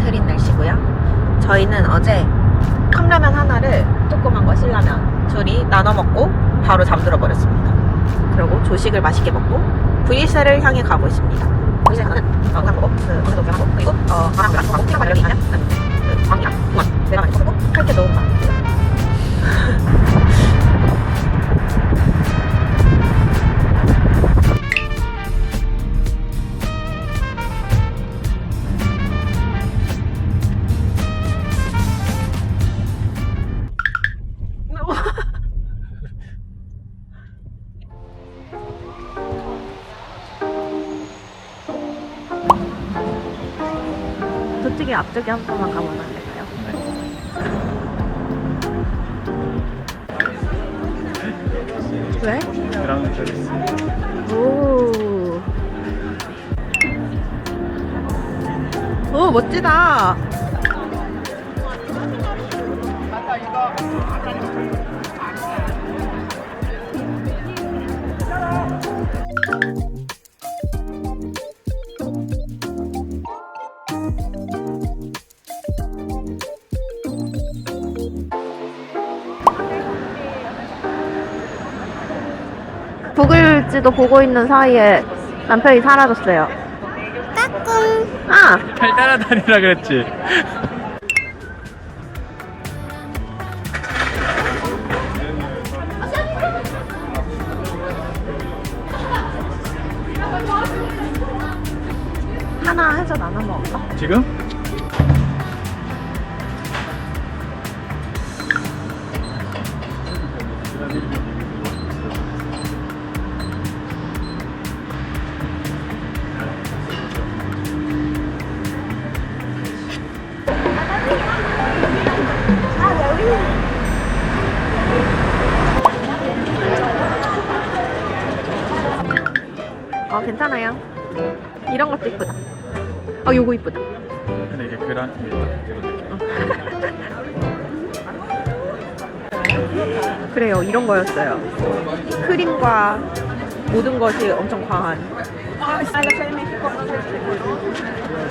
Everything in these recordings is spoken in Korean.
흐린 날씨고요. 저희는 어제 컵라면 하나를 조그만 거 신라면 둘이 나눠 먹고 바로 잠들어 버렸습니다. 그리고 조식을 맛있게 먹고 브이셀을 향해 가고 있습니다. 어, 그냥 먹고 정도 하고 그리고 어 바람 불안 하고 피가 관련이 있냐면 그 광이랑 공원 저쪽에 앞쪽에 한 번만 가보면 안 될까요? 왜? 그라운드 서비스 오. 오, 멋지다. 구글지도 보고 있는 사이에 남편이 사라졌어요. 까꿍. 아, 잘 따라다니라 그랬지 하나 해서 나눠 먹을까? 지금? 괜찮아요. 이런 것도 이쁘다. 어, 요거 이쁘다. 근데 이게 그란 그래요, 이런 거였어요. 크림과 모든 것이 엄청 과한.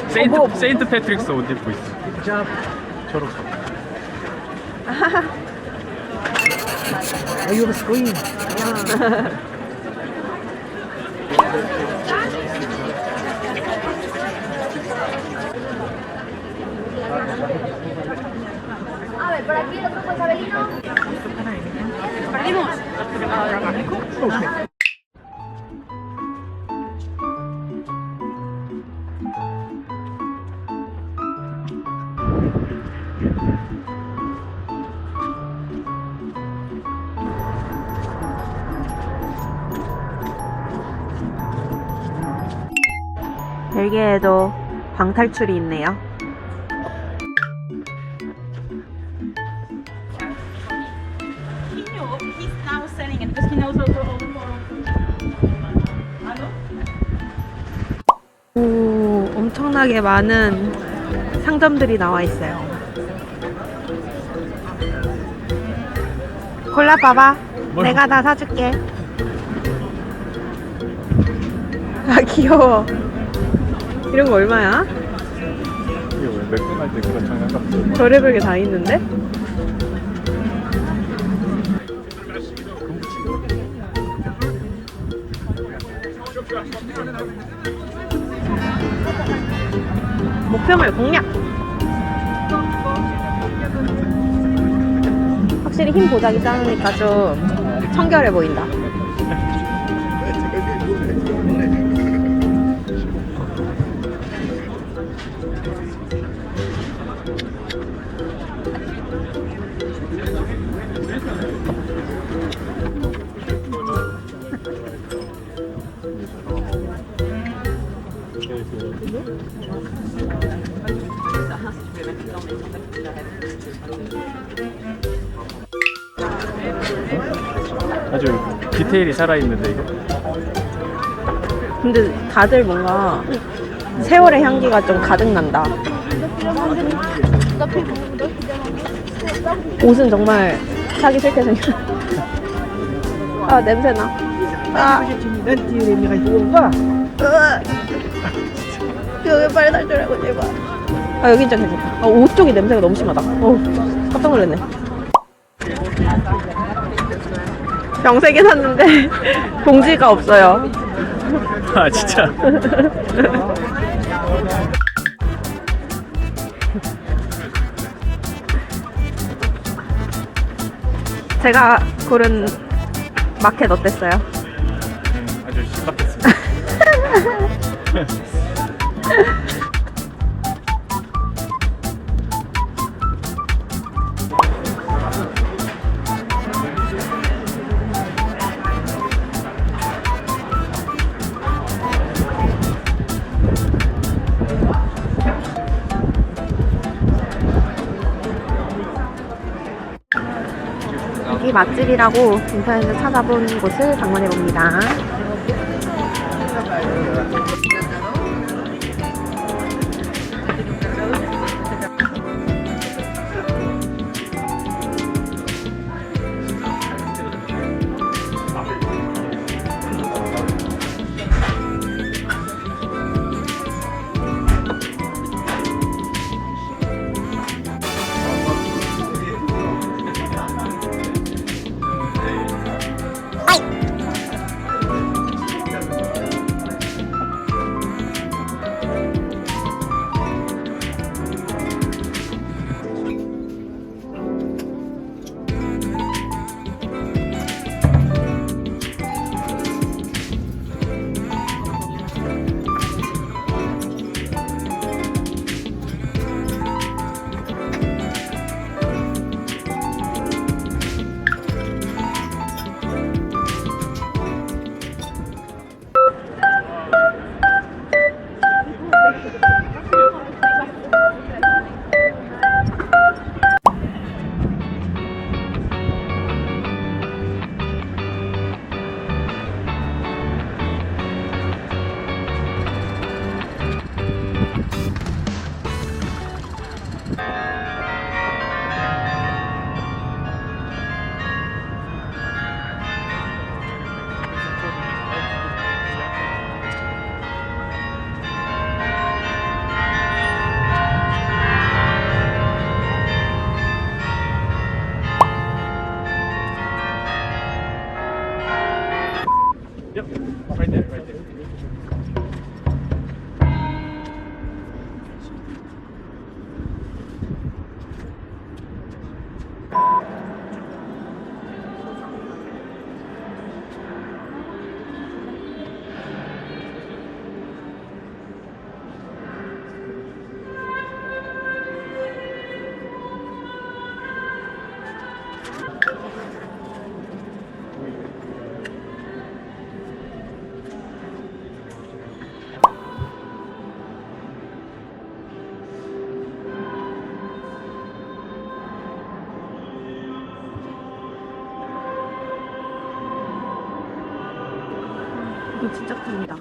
세인트, 뭐- 세인트 패트릭스 옷 입고 있어 초록색 이거 스크린. 벨기에에도 방탈출이 있네요. 오, 엄청나게 많은 상점들이 나와 있어요. 골라봐봐. 뭘? 내가 다 사줄게. 아, 귀여워. 이런 거 얼마야? 이게 왜 맥도날드 그거 장난감 별의별 게 다 있는데? 목표물 공략! 확실히 흰 보자기 짜놓으니까 좀 청결해 보인다. 아주 디테일이 살아있는데 이거 근데 다들 뭔가 세월의 향기가 좀 가득 난다. 옷은 정말 사기 싫게 생겨. 아 냄새 나. 아. 으. 여기 빨리 탈출하고 제발. 아 여기 진짜 괜찮다. 아, 옷 쪽이 냄새가 너무 심하다. 어, 깜짝 놀랐네. 병세개 샀는데 봉지가 없어요. 아 진짜 제가 고른 마켓 어땠어요? 음, 아주 신박했습니다 여기 맛집이라고 인터넷에 찾아본 곳을 방문해 봅니다. 이거 진짜 큽니다.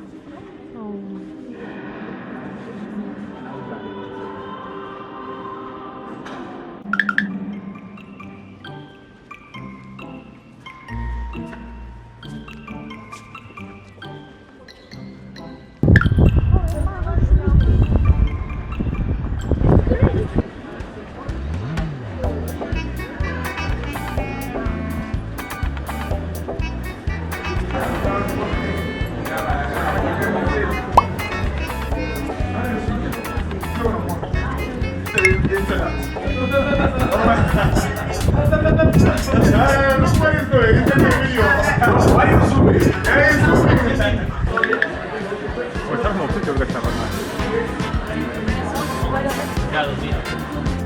어,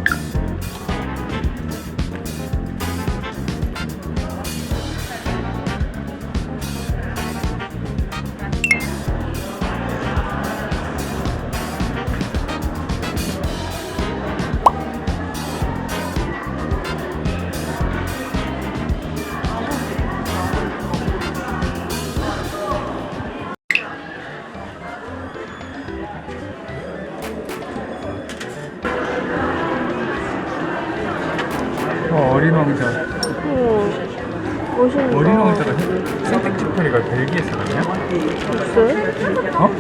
어린 왕자. 오, 멋있다. 어린 왕자가 생택 지파리가 벨기에 사람이야? 글쎄? 어?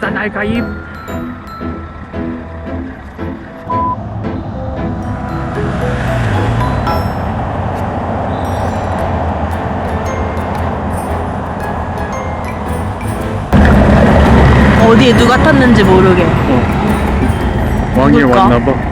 비싼 알가입. 어디에 누가 탔는지 모르게. 왕이 누굴까? 왔나 봐.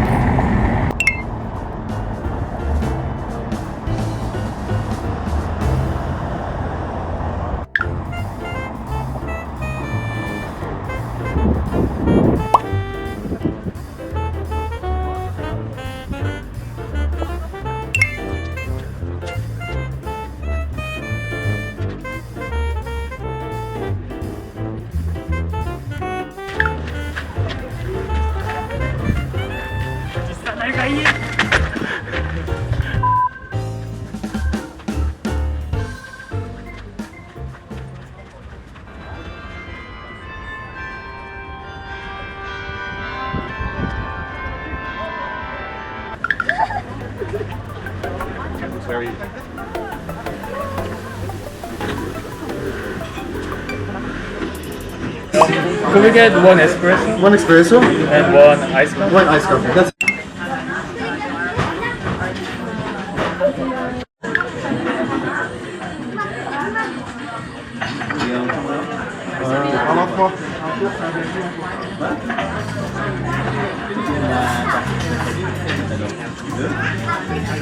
Could we get one espresso One espresso, and one ice coffee? one iced coffee. That's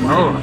Oh.